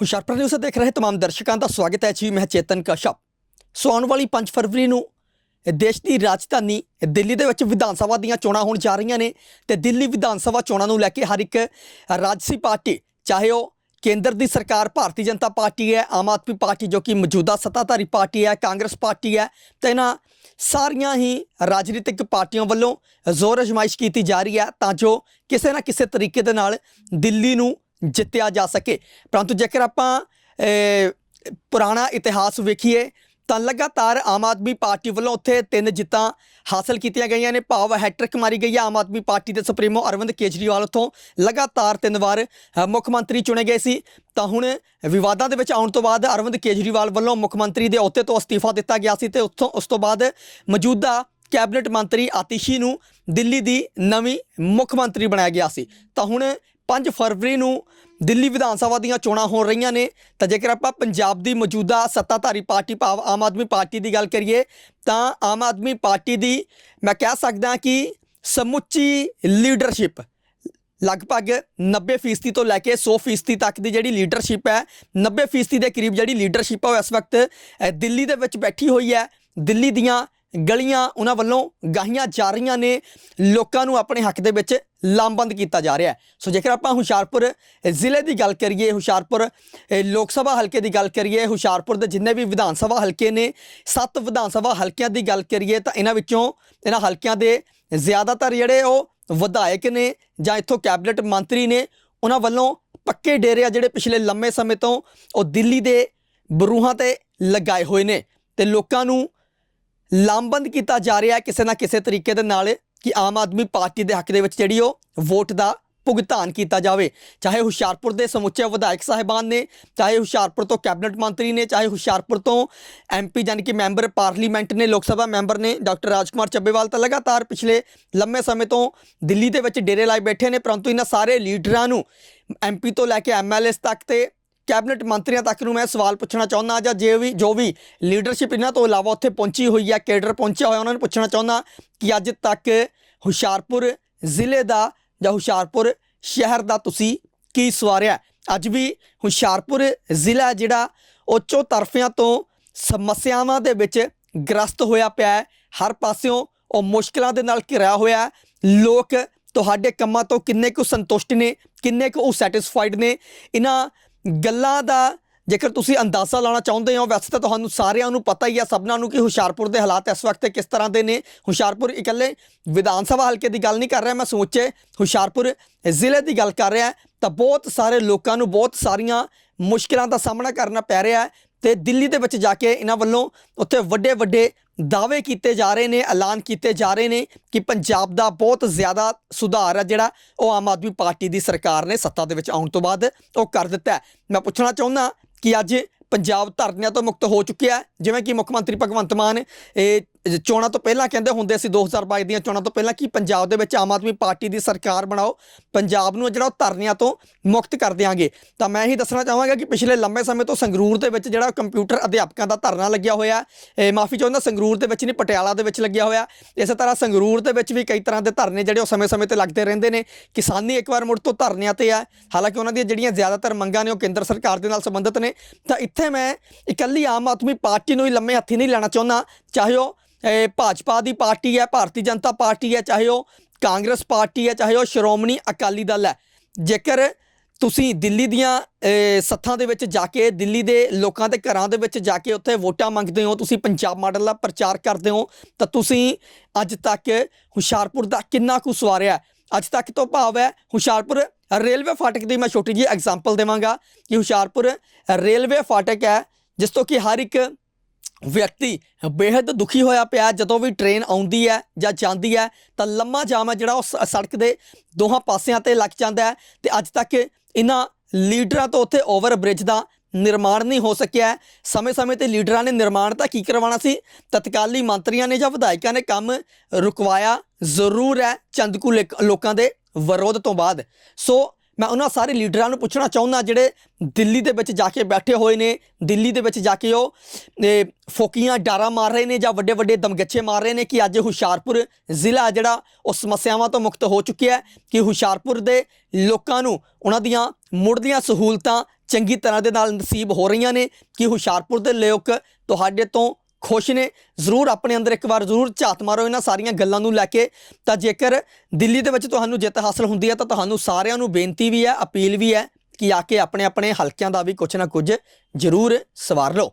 Hoshiarpur news ਦੇਖ ਰਹੇ तमाम ਦਰਸ਼ਕਾਂ ਦਾ ਸਵਾਗਤ ਹੈ ਜੀ ਮੈਂ ਚੇਤਨ ਕਸ਼ਪ ਸੋ ਆਉਣ ਵਾਲੀ 5 ਫਰਵਰੀ ਨੂੰ ਦੇਸ਼ ਦੀ ਰਾਜਧਾਨੀ ਦਿੱਲੀ ਦੇ ਵਿੱਚ ਵਿਧਾਨ ਸਭਾ ਦੀਆਂ ਚੋਣਾਂ ਹੋਣ ਜਾ ਰਹੀਆਂ ਨੇ ਤੇ ਦਿੱਲੀ ਵਿਧਾਨ ਸਭਾ ਚੋਣਾਂ ਨੂੰ ਲੈ ਕੇ ਹਰ ਇੱਕ ਰਾਜਸੀ ਪਾਰਟੀ ਚਾਹੇ ਉਹ ਕੇਂਦਰ ਦੀ ਸਰਕਾਰ ਭਾਰਤੀ ਜਨਤਾ ਪਾਰਟੀ ਹੈ ਆਮ ਆਦਮੀ ਪਾਰਟੀ ਜੋ ਕਿ ਮੌਜੂਦਾ ਸੱਤਾਧਾਰੀ ਪਾਰਟੀ ਹੈ ਕਾਂਗਰਸ ਪਾਰਟੀ ਹੈ ਤੇ ਇਹਨਾਂ ਸਾਰੀਆਂ ਹੀ ਰਾਜਨੀਤਿਕ ਪਾਰਟੀਆਂ ਵੱਲੋਂ ਜ਼ੋਰ ਅਜਮਾਇਸ਼ ਕੀਤੀ ਜਾ ਰਹੀ ਹੈ ਤਾਂ ਜੋ ਕਿਸੇ ਨਾ ਕਿਸੇ ਤਰੀਕੇ ਦੇ ਨਾਲ ਦਿੱਲੀ ਨੂੰ ਜਿੱਤਿਆ ਜਾ ਸਕੇ। ਪਰੰਤੂ ਜੇਕਰ ਆਪਾਂ ਪੁਰਾਣਾ ਇਤਿਹਾਸ ਵੇਖੀਏ, ਤਾਂ ਲਗਾਤਾਰ ਆਮ ਆਦਮੀ ਪਾਰਟੀ ਵੱਲੋਂ ਉੱਥੇ ਤਿੰਨ ਜਿੱਤਾਂ ਹਾਸਲ ਕੀਤੀਆਂ ਗਈਆਂ ਨੇ। ਭਾਵ ਹੈਟ੍ਰਿਕ ਮਾਰੀ ਗਈ ਹੈ ਆਮ ਆਦਮੀ ਪਾਰਟੀ ਦੇ ਸੁਪਰੀਮੋ ਅਰਵਿੰਦ ਕੇਜਰੀਵਾਲ ਉੱਥੋਂ ਲਗਾਤਾਰ ਤਿੰਨ ਵਾਰ ਮੁੱਖ ਮੰਤਰੀ ਚੁਣੇ ਗਏ ਸੀ। ਤਾਂ ਹੁਣ ਵਿਵਾਦਾਂ ਦੇ ਵਿੱਚ ਆਉਣ ਤੋਂ ਬਾਅਦ ਅਰਵਿੰਦ ਕੇਜਰੀਵਾਲ ਵੱਲੋਂ ਮੁੱਖ ਮੰਤਰੀ ਦੇ ਅਹੁਦੇ ਤੋਂ ਅਸਤੀਫਾ ਦਿੱਤਾ ਗਿਆ ਸੀ ਤੇ ਉੱਥੋਂ ਉਸ ਤੋਂ ਬਾਅਦ ਮੌਜੂਦਾ ਕੈਬਨਿਟ ਮੰਤਰੀ ਆਤਿਸ਼ੀ ਨੂੰ ਦਿੱਲੀ ਦੀ ਨਵੀਂ ਮੁੱਖ ਮੰਤਰੀ ਬਣਾਇਆ ਗਿਆ ਸੀ। ਤਾਂ ਹੁਣ 5 ਫਰਵਰੀ ਨੂੰ ਦਿੱਲੀ ਵਿਧਾਨ ਸਭਾ ਦੀਆਂ ਚੋਣਾਂ ਹੋ ਰਹੀਆਂ ਨੇ। ਤਾਂ ਜੇਕਰ ਆਪਾਂ ਪੰਜਾਬ ਦੀ ਮੌਜੂਦਾ ਸੱਤਾਧਾਰੀ ਪਾਰਟੀ, ਭਾਵ ਆਮ ਆਦਮੀ ਪਾਰਟੀ ਦੀ ਗੱਲ ਕਰੀਏ, ਤਾਂ ਆਮ ਆਦਮੀ ਪਾਰਟੀ ਦੀ ਮੈਂ ਕਹਿ ਸਕਦਾ ਕਿ ਸਮੁੱਚੀ ਲੀਡਰਸ਼ਿਪ, ਲਗਭਗ 90% ਤੋਂ ਲੈ ਕੇ 100% ਤੱਕ ਦੀ ਜਿਹੜੀ ਲੀਡਰਸ਼ਿਪ ਹੈ 90% ਦੇ ਕਰੀਬ ਜਿਹੜੀ ਲੀਡਰਸ਼ਿਪ ਹੈ, ਉਹ ਇਸ ਵਕਤ ਦਿੱਲੀ ਦੇ ਵਿੱਚ ਬੈਠੀ ਹੋਈ ਹੈ। ਦਿੱਲੀ ਦੀਆਂ ਗਲੀਆਂ ਉਹਨਾਂ ਵੱਲੋਂ ਗਾਹੀਆਂ ਜਾ ਰਹੀਆਂ ਨੇ। ਲੋਕਾਂ ਨੂੰ ਆਪਣੇ ਹੱਕ ਦੇ ਵਿੱਚ ਲਾਮਬੰਦ ਕੀਤਾ ਜਾ ਰਿਹਾ ਸੋ ਜੇਕਰ ਆਪਾਂ ਹੁਸ਼ਿਆਰਪੁਰ ਜ਼ਿਲ੍ਹੇ ਦੀ ਗੱਲ ਕਰੀਏ, ਹੁਸ਼ਿਆਰਪੁਰ ਲੋਕ ਸਭਾ ਹਲਕੇ ਦੀ ਗੱਲ ਕਰੀਏ, ਹੁਸ਼ਿਆਰਪੁਰ ਦੇ ਜਿੰਨੇ ਵੀ ਵਿਧਾਨ ਸਭਾ ਹਲਕੇ ਨੇ, ਸੱਤ ਵਿਧਾਨ ਸਭਾ ਹਲਕਿਆਂ ਦੀ ਗੱਲ ਕਰੀਏ, ਤਾਂ ਇਹਨਾਂ ਵਿੱਚੋਂ ਇਹਨਾਂ ਹਲਕਿਆਂ ਦੇ ਜ਼ਿਆਦਾਤਰ ਜਿਹੜੇ ਉਹ ਵਿਧਾਇਕ ਨੇ ਜਾਂ ਇੱਥੋਂ ਕੈਬਨਿਟ ਮੰਤਰੀ ਨੇ, ਉਹਨਾਂ ਵੱਲੋਂ ਪੱਕੇ ਡੇਰੇ ਆ ਜਿਹੜੇ ਪਿਛਲੇ ਲੰਮੇ ਸਮੇਂ ਤੋਂ ਉਹ ਦਿੱਲੀ ਦੇ ਬਰੂਹਾਂ ਤੇ ਲਗਾਏ ਹੋਏ ਨੇ। ਤੇ ਲੋਕਾਂ ਨੂੰ ਲਾਮਬੰਦ ਕੀਤਾ ਜਾ ਰਿਹਾ ਹੈ ਕਿਸੇ ਨਾ ਕਿਸੇ ਤਰੀਕੇ ਦੇ ਨਾਲ ਕਿ ਆਮ ਆਦਮੀ ਪਾਰਟੀ ਦੇ ਹੱਕ ਦੇ ਵਿੱਚ ਜਿਹੜੀ ਉਹ ਵੋਟ ਦਾ ਭੁਗਤਾਨ ਕੀਤਾ ਜਾਵੇ। ਚਾਹੇ ਹੁਸ਼ਿਆਰਪੁਰ ਦੇ ਸਮੁੱਚੇ ਵਿਧਾਇਕ ਸਾਹਿਬਾਨ ਨੇ, ਚਾਹੇ ਹੁਸ਼ਿਆਰਪੁਰ ਤੋਂ ਕੈਬਨਿਟ ਮੰਤਰੀ ਨੇ, ਚਾਹੇ ਹੁਸ਼ਿਆਰਪੁਰ ਤੋਂ ਐਮਪੀ ਯਾਨੀ ਕਿ ਮੈਂਬਰ ਪਾਰਲੀਮੈਂਟ ਨੇ, ਲੋਕ ਸਭਾ ਮੈਂਬਰ ਨੇ, ਡਾਕਟਰ ਰਾਜਕੁਮਾਰ ਚੱਬੇਵਾਲ ਤਾਂ ਲਗਾਤਾਰ ਪਿਛਲੇ ਲੰਮੇ ਸਮੇਂ ਤੋਂ ਦਿੱਲੀ ਦੇ ਵਿੱਚ ਡੇਰੇ ਲਾਏ ਬੈਠੇ ਨੇ, ਪਰੰਤੂ ਇਹਨਾਂ ਸਾਰੇ ਲੀਡਰਾਂ ਨੂੰ ਐਮਪੀ ਤੋਂ ਲੈ ਕੇ ਐਮਐਲਏਸ ਤੱਕ ਤੇ ਕੈਬਨਿਟ ਮੰਤਰੀਆਂ ਤੱਕ ਨੂੰ ਮੈਂ ਸਵਾਲ ਪੁੱਛਣਾ ਚਾਹੁੰਦਾ ਜਾਂ ਜੇ ਵੀ ਜੋ ਵੀ ਲੀਡਰਸ਼ਿਪ ਇਹਨਾਂ ਤੋਂ ਇਲਾਵਾ ਉੱਥੇ ਪਹੁੰਚੀ ਹੋਈ ਹੈ, ਕੇਡਰ ਪਹੁੰਚਿਆ ਹੋਇਆ, ਉਹਨਾਂ ਨੂੰ ਪੁੱਛਣਾ ਚਾਹੁੰਦਾ ਕਿ ਅੱਜ ਤੱਕ ਹੁਸ਼ਿਆਰਪੁਰ ਜ਼ਿਲ੍ਹੇ ਦਾ ਜਾਂ ਹੁਸ਼ਿਆਰਪੁਰ ਸ਼ਹਿਰ ਦਾ ਤੁਸੀਂ ਕੀ ਸਵਾਰਿਆ? ਅੱਜ ਵੀ ਹੁਸ਼ਿਆਰਪੁਰ ਜ਼ਿਲ੍ਹਾ ਜਿਹੜਾ ਉਹ ਤਰਫਿਆਂ ਤੋਂ ਸਮੱਸਿਆਵਾਂ ਦੇ ਵਿੱਚ ਗ੍ਰਸਤ ਹੋਇਆ ਪਿਆ ਹੈ। ਹਰ ਪਾਸਿਓਂ ਉਹ ਮੁਸ਼ਕਲਾਂ ਦੇ ਨਾਲ ਘਿਰਿਆ ਹੋਇਆ ਲੋਕ ਤੁਹਾਡੇ ਕੰਮਾਂ ਤੋਂ ਕਿੰਨੇ ਕੁ ਸੰਤੁਸ਼ਟ ਨੇ, ਕਿੰਨੇ ਕੁ ਉਹ ਸੈਟੀਸਫਾਈਡ ਨੇ? ਇਹਨਾਂ ਗੱਲਾਂ ਦਾ ਜੇਕਰ ਤੁਸੀਂ ਅੰਦਾਜ਼ਾ ਲਾਉਣਾ ਚਾਹੁੰਦੇ ਹੋ, ਵੈਸੇ ਤਾਂ ਤੁਹਾਨੂੰ ਸਾਰਿਆਂ ਨੂੰ ਪਤਾ ਹੀ ਆ, ਸਭਨਾਂ ਨੂੰ ਕਿ ਹੁਸ਼ਿਆਰਪੁਰ ਦੇ ਹਾਲਾਤ ਇਸ ਵਕਤ ਕਿਸ ਤਰ੍ਹਾਂ ਦੇ ਨੇ। ਹੁਸ਼ਿਆਰਪੁਰ ਇਕੱਲੇ ਵਿਧਾਨ ਸਭਾ ਹਲਕੇ ਦੀ ਗੱਲ ਨਹੀਂ ਕਰ ਰਿਹਾ, ਮੈਂ ਸਮੁੱਚੇ ਹੁਸ਼ਿਆਰਪੁਰ ਜ਼ਿਲ੍ਹੇ ਦੀ ਗੱਲ ਕਰ ਰਿਹਾ। ਤਾਂ ਬਹੁਤ ਸਾਰੇ ਲੋਕਾਂ ਨੂੰ ਬਹੁਤ ਸਾਰੀਆਂ ਮੁਸ਼ਕਲਾਂ ਦਾ ਸਾਹਮਣਾ ਕਰਨਾ ਪੈ ਰਿਹਾ ਹੈ ਤੇ ਦਿੱਲੀ ਦੇ ਵਿੱਚ ਜਾ ਕੇ ਇਹਨਾਂ ਵੱਲੋਂ ਉੱਥੇ ਵੱਡੇ ਵੱਡੇ ਦਾਅਵੇ ਕੀਤੇ ਜਾ ਰਹੇ ਨੇ, ਐਲਾਨ ਕੀਤੇ ਜਾ ਰਹੇ ਨੇ ਕਿ ਪੰਜਾਬ ਦਾ ਬਹੁਤ ਜ਼ਿਆਦਾ ਸੁਧਾਰ ਹੈ ਜਿਹੜਾ ਉਹ ਆਮ ਆਦਮੀ ਪਾਰਟੀ ਦੀ ਸਰਕਾਰ ਨੇ ਸੱਤਾ ਦੇ ਵਿੱਚ ਆਉਣ ਤੋਂ ਬਾਅਦ ਉਹ ਕਰ ਦਿੱਤਾ ਮੈਂ ਪੁੱਛਣਾ ਚਾਹੁੰਦਾ ਕਿ ਅੱਜ ਪੰਜਾਬ ਧਰਨਿਆਂ ਤੋਂ ਮੁਕਤ ਹੋ ਚੁੱਕਿਆ ਜਿਵੇਂ ਕਿ ਮੁੱਖ ਮੰਤਰੀ ਭਗਵੰਤ ਮਾਨ, ਇਹ ਚੋਣਾਂ ਤੋਂ ਪਹਿਲਾਂ ਕਹਿੰਦੇ ਹੁੰਦੇ ਸੀ 2022 ਦੀਆਂ ਚੋਣਾਂ ਤੋਂ ਪਹਿਲਾਂ ਕਿ ਪੰਜਾਬ ਦੇ ਵਿੱਚ ਆਮ ਆਦਮੀ ਪਾਰਟੀ ਦੀ ਸਰਕਾਰ ਬਣਾਓ, ਪੰਜਾਬ ਨੂੰ ਜਿਹੜਾ ਉਹ ਧਰਨਿਆਂ ਤੋਂ ਮੁਕਤ ਕਰ ਦਿਆਂਗੇ। ਤਾਂ ਮੈਂ ਇਹੀ ਦੱਸਣਾ ਚਾਹਾਂਗਾ ਕਿ ਪਿਛਲੇ ਲੰਮੇ ਸਮੇਂ ਤੋਂ ਸੰਗਰੂਰ ਦੇ ਵਿੱਚ ਜਿਹੜਾ ਕੰਪਿਊਟਰ ਅਧਿਆਪਕਾਂ ਦਾ ਧਰਨਾ ਲੱਗਿਆ ਹੋਇਆ ਹੈ ਮਾਫੀ ਚਾਹੁੰਦਾ ਸੰਗਰੂਰ ਦੇ ਵਿੱਚ ਨਹੀਂ, ਪਟਿਆਲਾ ਦੇ ਵਿੱਚ ਲੱਗਿਆ ਹੋਇਆ। ਇਸੇ ਤਰ੍ਹਾਂ ਸੰਗਰੂਰ ਦੇ ਵਿੱਚ ਵੀ ਕਈ ਤਰ੍ਹਾਂ ਦੇ ਧਰਨੇ ਜਿਹੜੇ ਉਹ ਸਮੇਂ-ਸਮੇਂ ਤੇ ਲੱਗਦੇ ਰਹਿੰਦੇ ਨੇ। ਕਿਸਾਨੀ ਇੱਕ ਵਾਰ ਮੁੜ ਤੋਂ ਧਰਨਿਆਂ ਤੇ ਆ। ਹਾਲਾਂਕਿ ਉਹਨਾਂ ਦੀਆਂ ਜਿਹੜੀਆਂ ਜ਼ਿਆਦਾਤਰ ਮੰਗਾਂ ਨੇ ਉਹ ਕੇਂਦਰ ਸਰਕਾਰ ਦੇ ਨਾਲ ਸੰਬੰਧਿਤ ਨੇ। ਤਾਂ ਇੱਥੇ ਮੈਂ ਇਕੱਲੀ ਆਮ ਆਦਮੀ ਪਾਰਟੀ ਨੂੰ ਹੀ ਲੰਮੇ ਹੱਥੀ ਨਹੀਂ ਲੈਣਾ ਚਾਹੁੰਦਾ। ਚਾਹੇ ਉਹ ਭਾਜਪਾ ਦੀ ਪਾਰਟੀ ਹੈ, ਭਾਰਤੀ ਜਨਤਾ ਪਾਰਟੀ ਹੈ, ਚਾਹੇ ਉਹ ਕਾਂਗਰਸ ਪਾਰਟੀ ਹੈ, ਚਾਹੇ ਉਹ ਸ਼੍ਰੋਮਣੀ ਅਕਾਲੀ ਦਲ ਹੈ। ਜੇਕਰ ਤੁਸੀਂ ਦਿੱਲੀ ਦੀਆਂ ਸੱਥਾਂ ਦੇ ਵਿੱਚ ਜਾ ਕੇ, ਦਿੱਲੀ ਦੇ ਲੋਕਾਂ ਦੇ ਘਰਾਂ ਦੇ ਵਿੱਚ ਜਾ ਕੇ ਉੱਥੇ ਵੋਟਾਂ ਮੰਗਦੇ ਹੋ, ਤੁਸੀਂ ਪੰਜਾਬ ਮਾਡਲ ਦਾ ਪ੍ਰਚਾਰ ਕਰਦੇ ਹੋ, ਤਾਂ ਤੁਸੀਂ ਅੱਜ ਤੱਕ ਹੁਸ਼ਿਆਰਪੁਰ ਦਾ ਕਿੰਨਾ ਕੁ ਸਵਾਰਿਆ ਅੱਜ ਤੱਕ ਤੋਂ ਭਾਵ ਹੈ, ਹੁਸ਼ਿਆਰਪੁਰ ਰੇਲਵੇ ਫਾਟਕ ਦੀ ਮੈਂ ਛੋਟੀ ਜਿਹੀ ਐਗਜ਼ਾਮਪਲ ਦੇਵਾਂਗਾ ਕਿ ਹੁਸ਼ਿਆਰਪੁਰ ਰੇਲਵੇ ਫਾਟਕ ਹੈ, ਜਿਸ ਤੋਂ ਕਿ ਹਰ ਇੱਕ ਵਿਅਕਤੀ ਬੇहद ਦੁਖੀ ਹੋਇਆ ਪਿਆ ਜਦੋਂ ਵੀ ਟ੍ਰੇਨ ਆਉਂਦੀ ਹੈ ਜਾਂ ਜਾਂਦੀ ਹੈ, ਤਾਂ ਲੰਮਾ ਜਾਮ ਹੈ ਜਿਹੜਾ ਉਹ ਸ- ਸੜਕ ਦੇ ਦੋਹਾਂ ਪਾਸਿਆਂ ਤੇ ਲੱਗ ਜਾਂਦਾ ਹੈ ਤੇ ਅੱਜ ਤੱਕ ਇਹਨਾਂ ਲੀਡਰਾਂ ਤੋਂ ਉੱਥੇ ਓਵਰ ਬ੍ਰਿਜ ਦਾ ਨਿਰਮਾਣ ਨਹੀਂ ਹੋ ਸਕਿਆ ਸਮੇਂ-ਸਮੇਂ ਤੇ ਲੀਡਰਾਂ ਨੇ ਨਿਰਮਾਣ ਤਾਂ ਕੀ ਕਰਵਾਉਣਾ ਸੀ? ਤਤਕਾਲੀ ਮੰਤਰੀਆਂ ਨੇ ਜਾਂ ਵਿਧਾਇਕਾਂ ਨੇ ਕੰਮ ਰੁਕਵਾਇਆ ਜ਼ਰੂਰ ਹੈ ਚੰਦ ਕੁ ਲੋਕਾਂ ਦੇ ਵਿਰੋਧ ਤੋਂ ਬਾਅਦ। ਸੋ ਮੈਂ ਉਹਨਾਂ ਸਾਰੇ ਲੀਡਰਾਂ ਨੂੰ ਪੁੱਛਣਾ ਚਾਹੁੰਦਾ ਜਿਹੜੇ ਦਿੱਲੀ ਦੇ ਵਿੱਚ ਜਾ ਕੇ ਬੈਠੇ ਹੋਏ ਨੇ, ਦਿੱਲੀ ਦੇ ਵਿੱਚ ਜਾ ਕੇ ਉਹ ਫੋਕੀਆਂ ਡਾਰਾ ਮਾਰ ਰਹੇ ਨੇ ਜਾਂ ਵੱਡੇ ਵੱਡੇ ਦਮਗੱਛੇ ਮਾਰ ਰਹੇ ਨੇ ਕਿ ਅੱਜ ਹੁਸ਼ਿਆਰਪੁਰ ਜ਼ਿਲ੍ਹਾ ਜਿਹੜਾ ਉਹ ਸਮੱਸਿਆਵਾਂ ਤੋਂ ਮੁਕਤ ਹੋ ਚੁੱਕਿਆ ਹੈ ਕਿ ਹੁਸ਼ਿਆਰਪੁਰ ਦੇ ਲੋਕਾਂ ਨੂੰ ਉਹਨਾਂ ਦੀਆਂ ਮੁੱਢਲੀਆਂ ਸਹੂਲਤਾਂ ਚੰਗੀ ਤਰ੍ਹਾਂ ਦੇ ਨਾਲ ਨਸੀਬ ਹੋ ਰਹੀਆਂ ਨੇ ਕਿ ਹੁਸ਼ਿਆਰਪੁਰ ਦੇ ਲੋਕ ਤੁਹਾਡੇ ਤੋਂ ਖੁਸ਼ ਨੇ। ਜ਼ਰੂਰ ਆਪਣੇ ਅੰਦਰ ਇੱਕ ਵਾਰ ਜ਼ਰੂਰ ਝਾਤ ਮਾਰੋ ਇਹਨਾਂ ਸਾਰੀਆਂ ਗੱਲਾਂ ਨੂੰ ਲੈ ਕੇ। ਤਾਂ ਜੇਕਰ ਦਿੱਲੀ ਦੇ ਵਿੱਚ ਤੁਹਾਨੂੰ ਜਿੱਤ ਹਾਸਲ ਹੁੰਦੀ ਹੈ ਤਾਂ ਤੁਹਾਨੂੰ ਸਾਰਿਆਂ ਨੂੰ ਬੇਨਤੀ ਵੀ ਹੈ, ਅਪੀਲ ਵੀ ਹੈ ਕਿ ਆ ਕੇ ਆਪਣੇ ਆਪਣੇ ਹਲਕਿਆਂ ਦਾ ਵੀ ਕੁਝ ਨਾ ਕੁਝ ਜ਼ਰੂਰ ਸਵਾਰ ਲਓ।